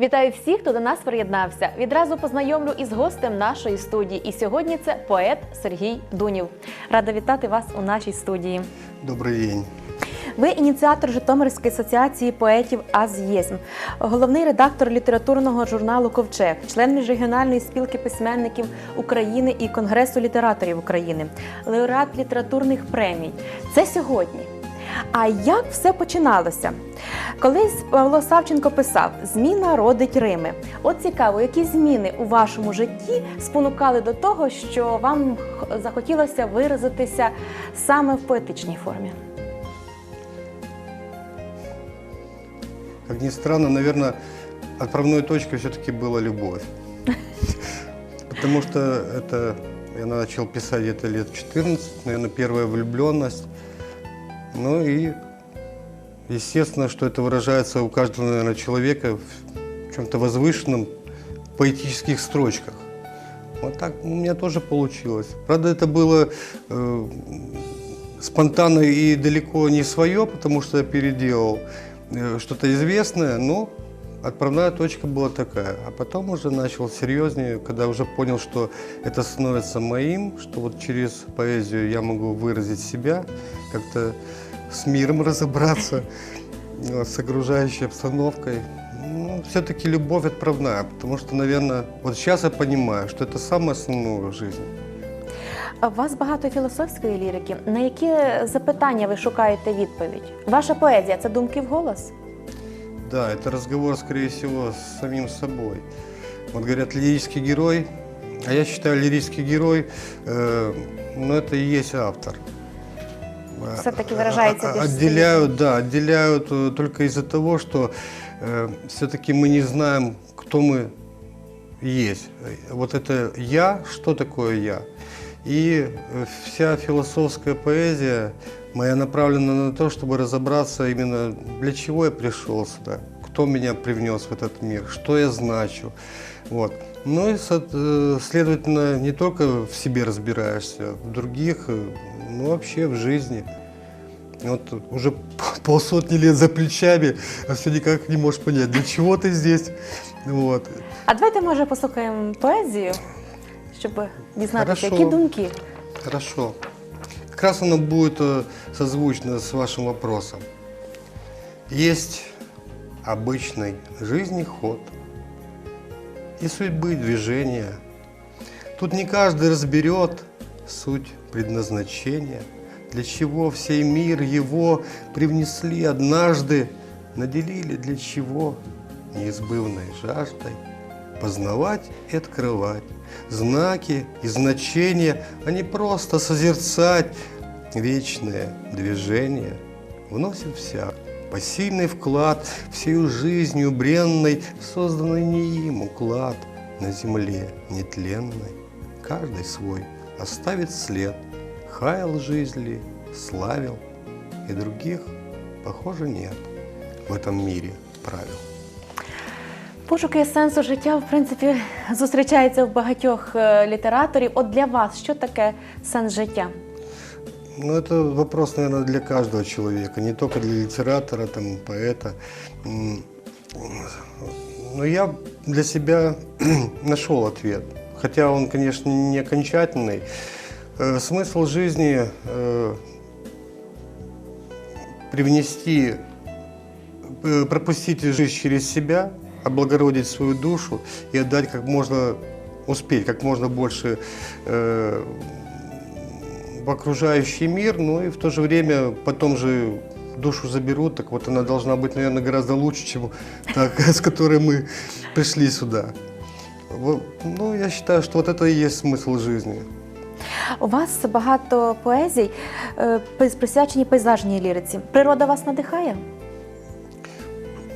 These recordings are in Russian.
Вітаю всіх, хто до нас приєднався. Відразу познайомлю із гостем нашої студії. І сьогодні це поет Сергій Дунів. Рада вітати вас у нашій студії. Добрый день. Ви ініціатор Житомирської асоціації поетів АЗЄСМ, головний редактор літературного журналу Ковчег, член міжрегіональної спілки письменників України і Конгресу літераторів України, лауреат літературних премій. Це сьогодні. А як все починалося? Колись Павло Савченко писав: Зміна родить Рими. От цікаво, які зміни у вашому житті спонукали до того, що вам захотілося виразитися саме в поетичній формі? Как ни странно, наверное, отправной точкой все-таки была любовь. Потому что это я начал писать где-то лет 14, наверное, первая влюбленность. Ну и естественно, что это выражается у каждого, наверное, человека в чем-то возвышенном, поэтических строчках. Вот так у меня тоже получилось. Правда, это было э, спонтанно и далеко не свое, потому что я переделал э, что-то известное, но отправная точка была такая. А потом уже начал серьезнее, когда уже понял, что это становится моим, что вот через поэзию я могу выразить себя, как-то с миром разобраться, э, с окружающей обстановкой. Ну, все-таки любовь отправная, потому что, наверное, вот сейчас я понимаю, что это самое основное в жизни. А У вас багато філософської лірики. На які запитання ви шукаєте відповідь? Ваша поезія це думки вголос? Да, это разговор, скорее всего, с самим собой. Вот говорят, лирический герой, а я считаю, лирический герой, э, ну, это и есть автор. Все-таки выражается А- а- без Отделяют, да, отделяют э, только из-за того, что все-таки мы не знаем, кто мы есть. Э, Вот это «я», что такое «я». И э, вся философская поэзия моя направлена на то, чтобы разобраться именно, для чего я пришел сюда, кто меня привнес в этот мир, что я значу. Вот. Ну и, со- э, следовательно, не только в себе разбираешься, в других, э, ну вообще в жизни. Вот уже полсотни лет за плечами, а все никак не можешь понять, для чего ты здесь. Вот. А давайте, може, послухаємо поезію, щоб дізнатися, Хорошо. які думки. Хорошо. Как раз оно будет э, созвучно с вашим вопросом. Есть обычный жизни ход и судьбы движения. Тут не каждый разберет суть предназначения, для чего в мир его привнесли однажды, наделили для чего неизбывной жаждой познавать и открывать знаки и значения, а не просто созерцать вечное движение. Вносит всяк посильный вклад всею жизнью бренной, созданный не им уклад на земле нетленной. Каждый свой оставит след, хаял жизнь ли, славил, и других, похоже, нет в этом мире правил. Пошуки сенсу життя, в принципі, зустрічаються в багатьох е, літераторів. От для вас що таке сенс життя? Ну, это вопрос, наверное, для каждого человека, не только для литератора, там, поэта. М, Но я для себя нашел ответ. Хотя он, конечно, не окончательный. Э, Смысл жизни э, привнести, э, пропустить жизнь через себя, облагородить свою душу и отдать как можно, успеть как можно больше э, в окружающий мир, ну и в то же время потом же душу заберут, так вот она должна быть, наверное, гораздо лучше, чем та, с которой мы пришли сюда. Вот, Ну, я считаю, что вот это и есть смысл жизни. У вас багато поезій е, пис- присвячені пейзажній ліриці. Природа вас надихає?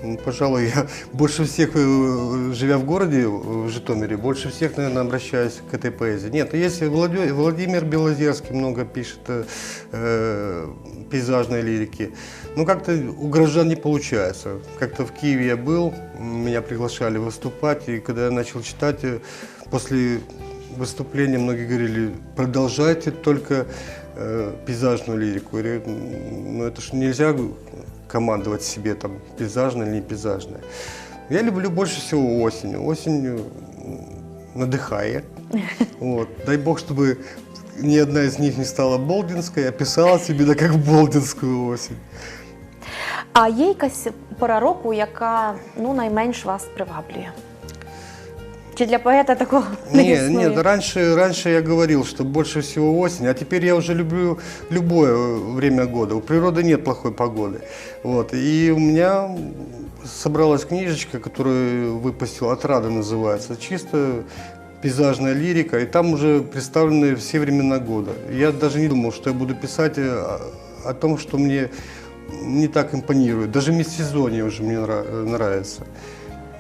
Ну, Пожалуй, я больше всех, э, живя в городе, в Житомире, больше всех, наверное, обращаюсь к этой поэзии. Нет, есть Влади- Владимир Белозерский много пишет э, э, пейзажной лирики. Но как-то у горожан не получается. Как-то в Киеве я был, меня приглашали выступать, и когда я начал читать, э, после выступления многие говорили, продолжайте только э, пейзажную лирику. Я говорю, ну это ж нельзя командовать себе, там, пейзажное или не пейзажное. Я люблю больше всего осень. Осень м, надыхает. Вот. Дай бог, чтобы ни одна из них не стала болдинской, а писалась именно как болдинскую осень. А є якась пора року, яка ну найменш вас приваблює? Чи для поета такого не Не, існує? нет, раньше, раньше я говорил, что больше всего осень, а теперь я уже люблю любое время года. У природы нет плохой погоды. Вот. И у меня собралась книжечка, которую выпустил «Отрада» называется. Чисто пейзажная лирика, и там уже представлены все времена года. Я даже не думал, что я буду писать э, о, том, что мне не так импонирует. Даже межсезонье уже мне нра- нравится.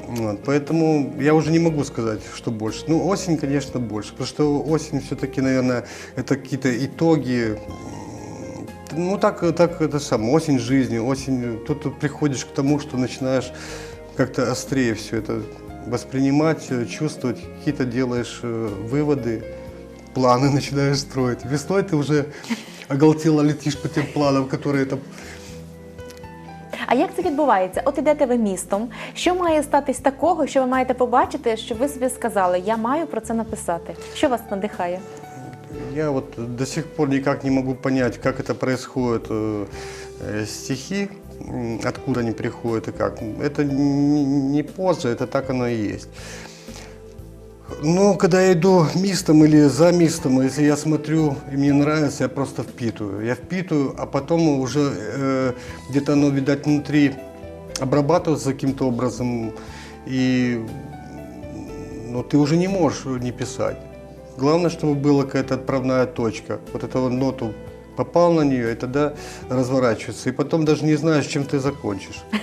Вот, поэтому я уже не могу сказать, что больше. Ну, осень, конечно, больше, потому что осень все-таки, наверное, это какие-то итоги. Ну, так, так это самое, осень жизни, осень, тут приходишь к тому, что начинаешь как-то острее все это воспринимать, э, чувствовать, какие-то делаешь э, выводы, планы начинаешь строить. Весной ты уже оголтело летишь по тем планам, которые там А як це відбувається? От ідете ви містом. Що має статись такого, що ви маєте побачити, що ви собі сказали, я маю про це написати? Що вас надихає? Я вот до сих пор никак не могу понять, как это происходит, э, э, стихи, м, откуда они приходят и как. Это не не позже, это так оно и есть. Но когда я иду мистом или за мистом, если я смотрю и мне нравится, я просто впитываю. Я впитываю, а потом уже э, где-то оно, видать, внутри обрабатывается каким-то образом, и ну, ты уже не можешь не писать. Главное, чтобы была какая-то отправная точка. Вот эту вот ноту попал на нее, и тогда разворачивается. И потом даже не знаешь, чем ты закончишь.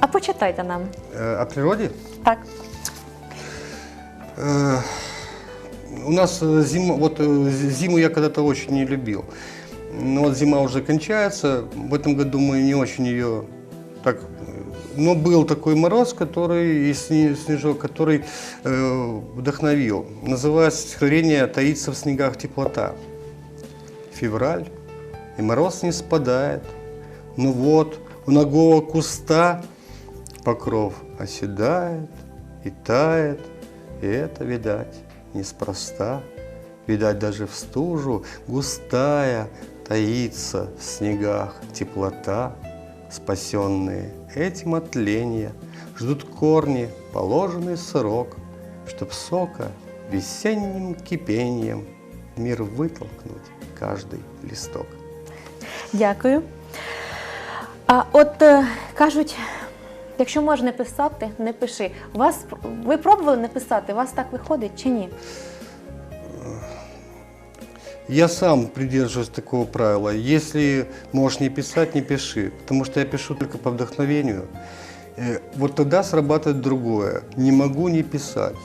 А почитайте нам. Э, о природе? Так. Э, У нас э, зима, вот э, зиму я когда-то очень не любил. Но вот зима уже кончается. В этом году мы не очень ее так... Но был такой мороз, который и снежок, который э, вдохновил. Называется стихотворение «Таится в снегах теплота». Февраль, и мороз не спадает. Ну вот, у ногого куста покров оседает и тает, и это, видать, неспроста. Видать, даже в стужу густая таится в снегах теплота. Спасенные этим от ления ждут корни положенный срок, Чтоб сока весенним кипением мир вытолкнуть каждый листок. Дякую. А от е, кажуть, якщо можеш не писати, не пиши. Вас ви пробували не писати? У вас так виходить чи ні? Я сам придерживаюсь такого правила. Если можешь не писать, не пиши. Потому что я пишу только по вдохновению. Э, Вот тогда срабатывает другое. Не могу не писать.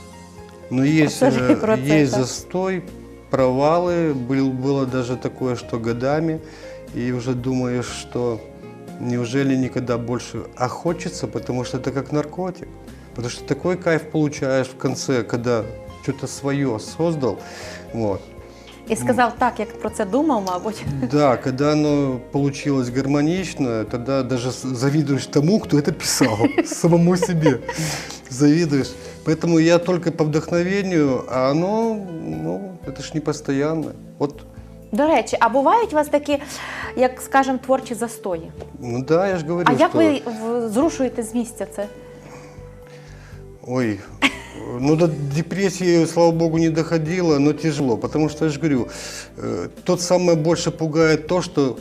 Но есть, э, есть застой, провалы. Был, было даже такое, что годами. И уже думаешь, что неужели никогда больше... А хочется, потому что это как наркотик. Потому что такой кайф получаешь в конце, когда что-то свое создал. Вот. І сказав так, як про це думав, мабуть. Да, когда оно получилось гармонично, тогда даже завидуешь тому, кто это писал, самому себе завидуешь. Поэтому я только по вдохновению, а оно, ну, это ж не постоянно. Вот, До речі, а бувають у вас такі, як скажемо, творчі застої? ну да, я ж говорю, А як что... ви в- зрушуєте з місця це? Ой, ну до депрессии, слава богу, не доходило, но тяжело, потому что, я же говорю, э, тот самое больше пугает то, что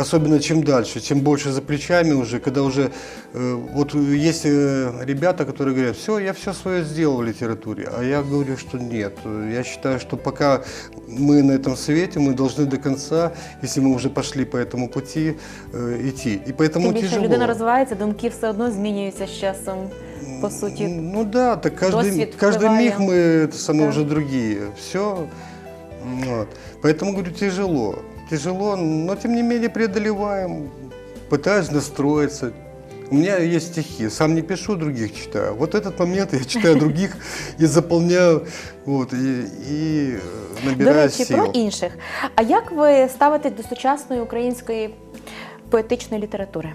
особенно чем дальше, чем больше за плечами уже, когда уже, э, вот есть э, ребята, которые говорят, все, я все свое сделал в литературе, а я говорю, что нет, я считаю, что пока мы на этом свете, мы должны до конца, если мы уже пошли по этому пути, э, идти, и поэтому Тим більше тяжело. людина розвивається, думки все одно змінюються з часом, по суті. Ну да, так каждый, Досвід каждый впливає. миг мы это самое Да. уже другие. Все. Вот. Поэтому говорю, тяжело. Тяжело, но тем не менее преодолеваем. Пытаюсь настроиться. У меня есть стихи, сам не пишу, других читаю. Вот этот момент я читаю других и заполняю, вот, и, и э, До набираю речі, сил. про інших. А як ви ставитесь до сучасної української поетичної літератури?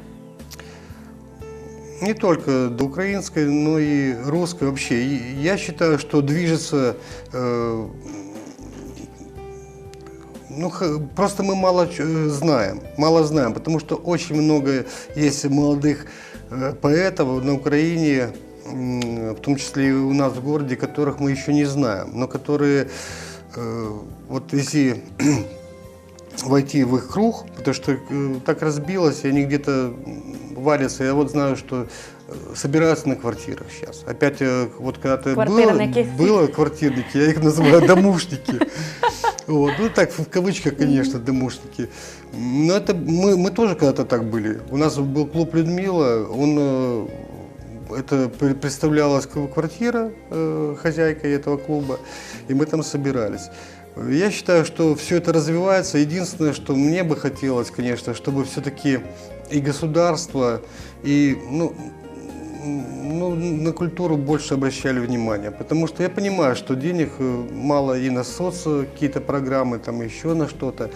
Не только до украинской, но и русской вообще. И я считаю, что движется... э, ну, просто мы мало э, знаем, мало знаем, потому что очень много есть молодых э, поэтов на Украине, в том числе и у нас в городе, которых мы еще не знаем, но которые, э, вот если войти в их круг, потому что так разбилось, и они где-то валятся. Я вот знаю, что собираются на квартирах сейчас. Опять, вот когда-то было, было квартирники, я их называю домушники. Вот. Ну, так, в кавычках, конечно, домушники. Но это мы, мы тоже когда-то так были. У нас был клуб Людмила, он э, это пре- представлялась квартира э, хозяйкой этого клуба, и мы там собирались. Я считаю, что все это развивается. Единственное, что мне бы хотелось, конечно, чтобы все-таки и государство, и ну, ну, на культуру больше обращали внимание. Потому что я понимаю, что денег э, мало и на соц какие-то программы, там еще на что-то.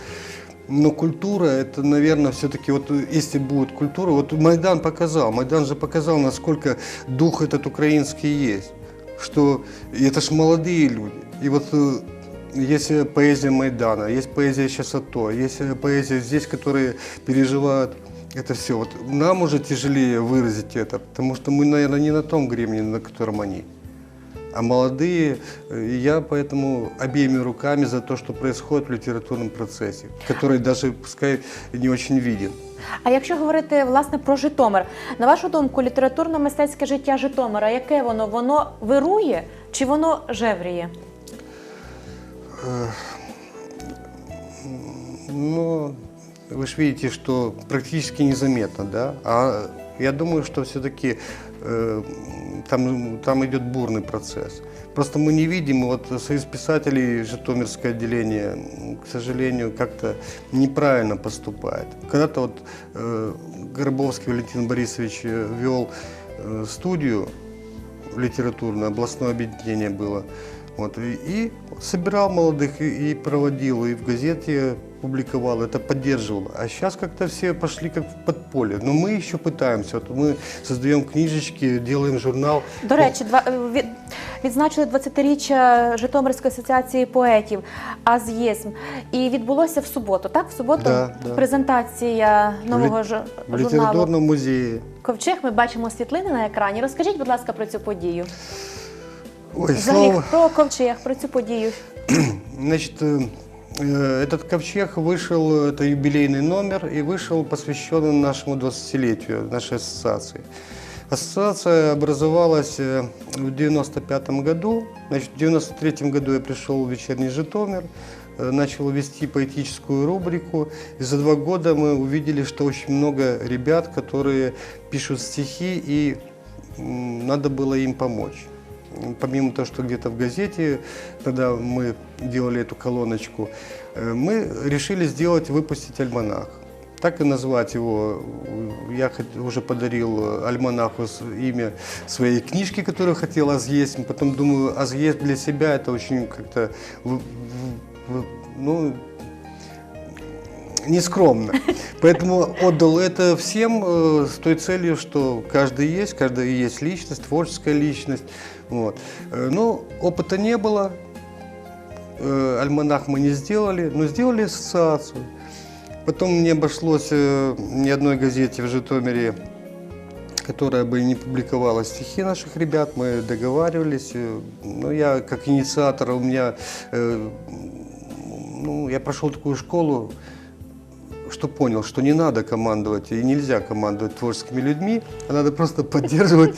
Но культура, это, наверное, все-таки, вот э, если будет культура, вот Майдан показал, Майдан же показал, насколько дух этот украинский есть, что это ж молодые люди. И вот э, есть поэзия Майдана, есть поэзия сейчас АТО, есть поэзия здесь, которые переживают это все. Вот нам уже тяжелее выразить это, потому что мы, наверное, не на том гребне, на котором они. А молодые, э, и я поэтому обеими руками за то, что происходит в литературном процессе, который даже, пускай, не очень виден. А якщо говорити власне про Житомир, на вашу думку, літературно-мистецьке життя Житомира, яке воно? Воно вирує чи воно жевріє? Но вы же видите, что практически незаметно, да? А я думаю, что все-таки там, там идет бурный процесс. Просто мы не видим, вот Союз писателей, Житомирское отделение, к сожалению, как-то неправильно поступает. Когда-то вот э, Горбовский Валентин Борисович э, вел э, студию литературное, областное объединение было. Вот, и, и собирал молодых и, и проводил, и в газете публиковал, это поддерживал. А сейчас как-то все пошли как в подполье. Но мы еще пытаемся. Вот мы создаем книжечки, делаем журнал. До речі, два, е, від- відзначили 20-річчя Житомирської асоціації поетів АЗЄСМ. І відбулося в суботу, так? В суботу Да, да. презентація нового лі- жу- в журналу литературном музее. Ковчег. Ми бачимо світлини на екрані. Розкажіть, будь ласка, про цю подію. Ой, Взагалі, слово. про ковчег, про цю подію. Значит, э, э, этот ковчег вышел, это юбилейный номер, и вышел посвященный нашему 20-летию нашей ассоциации. Ассоциация образовалась э, в 95 году. Значит, в 93 году я пришел в вечерний Житомир, начал вести поэтическую рубрику. И за два года мы увидели, что очень много ребят, которые пишут стихи, и надо было им помочь. Помимо того, что где-то в газете, когда мы делали эту колоночку, э, мы решили сделать, выпустить альманах. Так и назвать его. Я уже подарил альманаху имя своей книжки, которую хотел Азъесть. Потом думаю, Азъесть для себя это очень как-то, ну, нескромно. Поэтому отдал это всем э, с той целью, что каждый есть, каждый есть личность, творческая личность. Вот. Э, ну, опыта не было, э, альманах мы не сделали, но сделали ассоциацию. Потом мне обошлось ни одной газете в Житомире, которая бы не публиковала стихи наших ребят, мы договаривались. э, Ну, я как инициатор, у меня, ну, я прошел такую школу, что понял, что не надо командовать и нельзя командовать творческими людьми, а надо просто поддерживать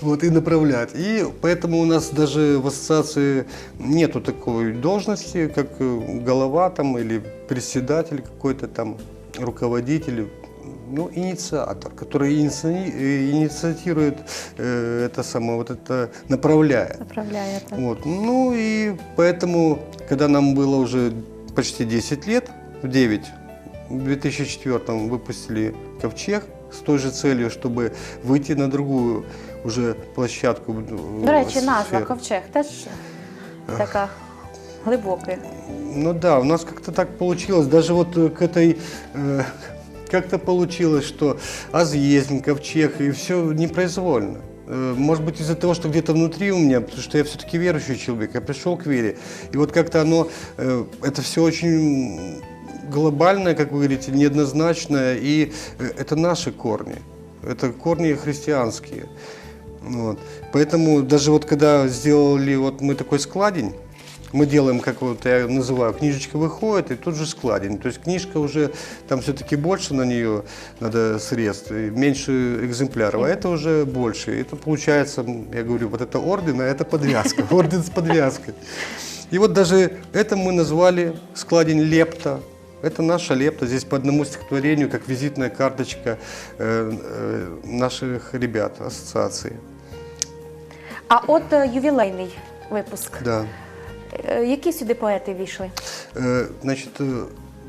вот, и направлять. И поэтому у нас даже в ассоциации нету такой должности, как э, голова там или председатель какой-то там, руководитель, ну, инициатор, который иници- э, инициирует э, это самое, вот это направляет. Направляєте. Вот. Ну и поэтому, когда нам было уже почти 10 лет, в 9, в 2004 выпустили «Ковчег» с той же целью, чтобы выйти на другую уже площадку. э, До речі, назва ковчег теж така глибока. Ну да, у нас как-то так получилось. Даже вот э, к этой, э, как-то получилось, что Азъездин, Ковчег, и все непроизвольно. Может быть, из-за того, что где-то внутри у меня, потому что я все-таки верующий человек, я пришел к вере. И вот как-то оно, это все очень глобальное, как вы говорите, неоднозначное, и э, это наши корни, это корни христианские. Вот. Поэтому даже вот когда сделали вот мы такой складень, мы делаем, как вот я называю, книжечка выходит, и тут же складень. То есть книжка уже, там все-таки больше на нее надо средств, и меньше экземпляров, а это уже больше. Это получается, я говорю, вот это орден, а это подвязка, орден с подвязкой. И вот даже это мы назвали складень лепта. Это наша лепта, здесь по одному стихотворению, как визитная карточка э, э, наших ребят, ассоциации. А от е, ювілейний випуск. Да. Е, Які сюди поети війшли? Э, Значит, э,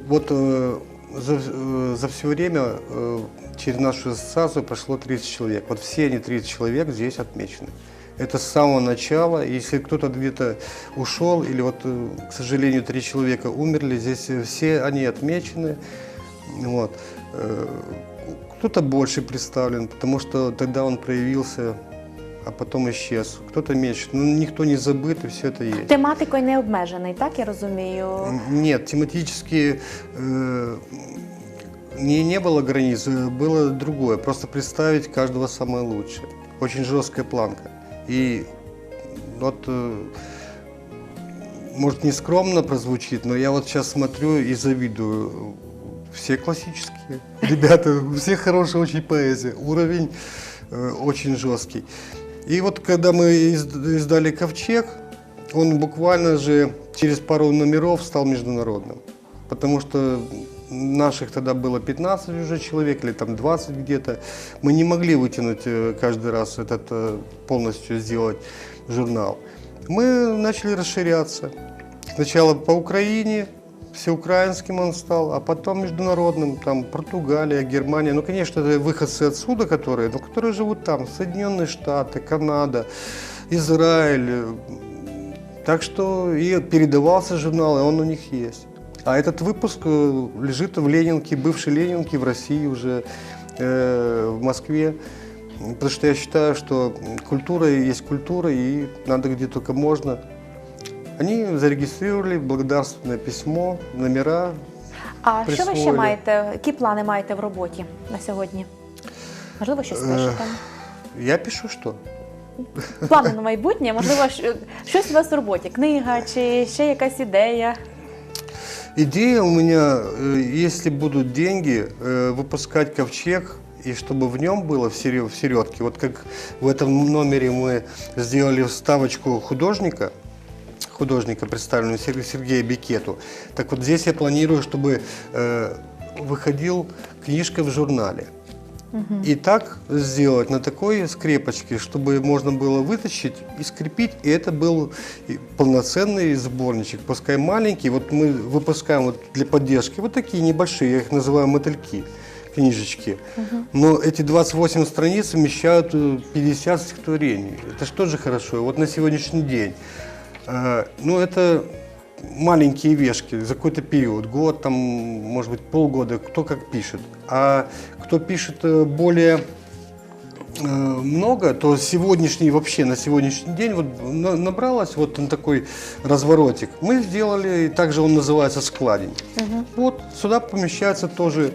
вот э, за, э, за все время э, через нашу ассоциацию прошло 30 человек. Вот все они 30 человек здесь отмечены. Это с самого начала. Если кто-то где-то ушел, или вот, э, к сожалению, три человека умерли, здесь э, все они отмечены. Вот. Э, Кто-то больше представлен, потому что тогда он проявился, а потом исчез. Кто-то меньше. Но никто не забыт, и все это есть. Тематикою не обмежений, так я розумію. Нет, тематически э, не, не было границ, было другое. Просто представить каждого самое лучшее. Очень жесткая планка. И вот, э, может, не скромно прозвучит, но я вот сейчас смотрю и завидую. Все классические ребята, у всех хорошая очень поэзия, уровень э, очень жесткий. И вот когда мы из- издали «Ковчег», он буквально же через пару номеров стал международным. Потому что наших тогда было 15 уже человек, или там 20 где-то. Мы не могли вытянуть э, каждый раз этот э, полностью сделать журнал. Мы начали расширяться. Сначала по Украине, всеукраинским он стал, а потом международным, там Португалия, Германия. Ну, конечно, это выходцы отсюда, которые, но которые живут там, Соединенные Штаты, Канада, Израиль. Так что и передавался журнал, и он у них есть. А этот выпуск э, лежит в Ленинке, бывшей Ленинке, в России уже, э, в Москве. Потому что я считаю, что культура есть культура, и надо где только можно. Они зарегистрировали благодарственное письмо, номера. А що ви ще присвоїли. маєте? Які плани маєте в роботі на сьогодні? Можливо, щось Е, пишете? Я пишу что? Плани на майбутнє? Можливо, щ- щось у вас в роботі? Книга чи ще якась ідея? Идея у меня, э, если будут деньги, э, выпускать ковчег, и чтобы в нем было в, сере- в середке, вот как в этом номере мы сделали вставочку художника, художника, представленного Сер- Сергея Бикету. Так вот здесь я планирую, чтобы э, выходил книжка в журнале. И так сделать на такой скрепочке, чтобы можно было вытащить и скрепить, и это был полноценный сборничек, пускай маленький. Вот мы выпускаем вот для поддержки вот такие небольшие, я их называю мотыльки, книжечки. Но эти 28 страниц вмещают э, 50 стихотворений. Это что же хорошо. Вот на сегодняшний день. э, Ну, это маленькие вешки за какой-то период, год, там, может быть, полгода, кто как пишет. А кто пишет э, более э, много, то сегодняшний, вообще на сегодняшний день вот на- набралось вот он такой разворотик. Мы сделали, также он называется складень. Вот сюда помещается тоже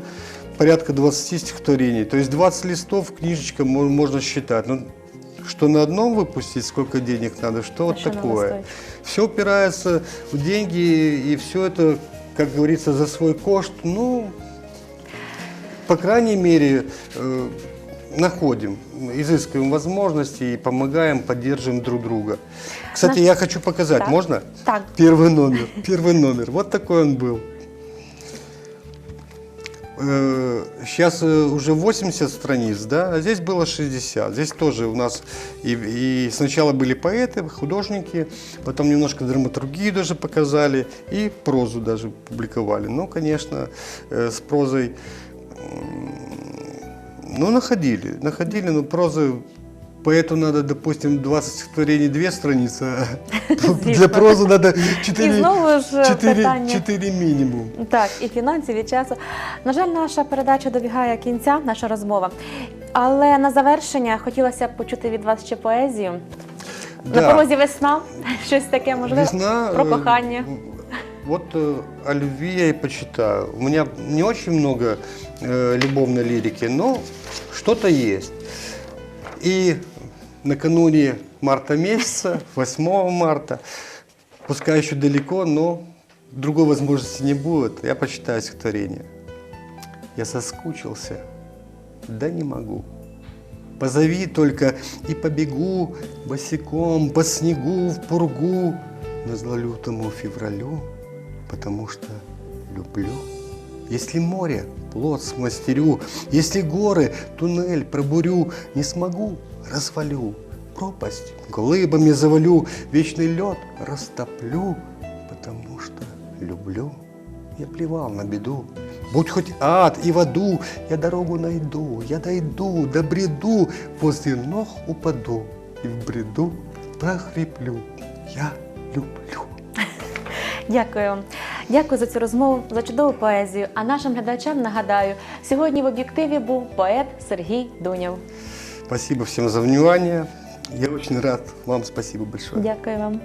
порядка 20 стихотворений. То есть 20 листов книжечка мо- можно считать. Ну, что на одном выпустить, сколько денег надо, что вот такое. стоит? Все упирается в деньги, и все это, как говорится, за свой кошт. Ну, по крайней мере, э, находим, изыскиваем возможности и помогаем, поддерживаем друг друга. Кстати, Наш- я хочу показать, Так. можно? Так. Первый номер, первый номер. Вот такой он был. Сейчас уже 80 страниц, да, а здесь было 60. Здесь тоже у нас и, и сначала были поэты, художники, потом немножко драматургию даже показали и прозу даже публиковали. Ну, конечно, э, с прозой, ну, находили, находили, но прозы поэту надо, допустим, 20 стихотворений две страницы, а Звісно. для прозы надо І 4, знову ж 4, питання. 4 минимум. Так, і фінансів, і часу. На жаль, наша передача добігає кінця, наша розмова. Але на завершення хотілося б почути від вас ще поезію. На Да. порозі весна, щось таке можливо Весна. про э, кохання. Вот э, о любви я и почитаю. У меня не очень много э, любовной лирики, но что-то есть. И накануне марта месяца, 8 марта, пускай еще далеко, но другой возможности не будет, я почитаю стихотворение. Я соскучился, да не могу. Позови только и побегу босиком по снегу в пургу на злолютому февралю, потому что люблю. Если море плод смастерю, если горы туннель пробурю, не смогу развалю, пропасть глыбами завалю, вечный лед растоплю, потому что люблю. Я плевал на беду. Будь хоть ад и в аду, я дорогу найду, я дойду, до бреду, возле ног упаду и в бреду прохриплю. Я люблю. Дякую. Дякую за цю розмову, за чудову поезію. А нашим глядачам нагадаю, сьогодні в об'єктиві був поет Сергій Дуняв. Спасибо всем за внимание. Я очень рад. Вам спасибо большое. Дякую вам.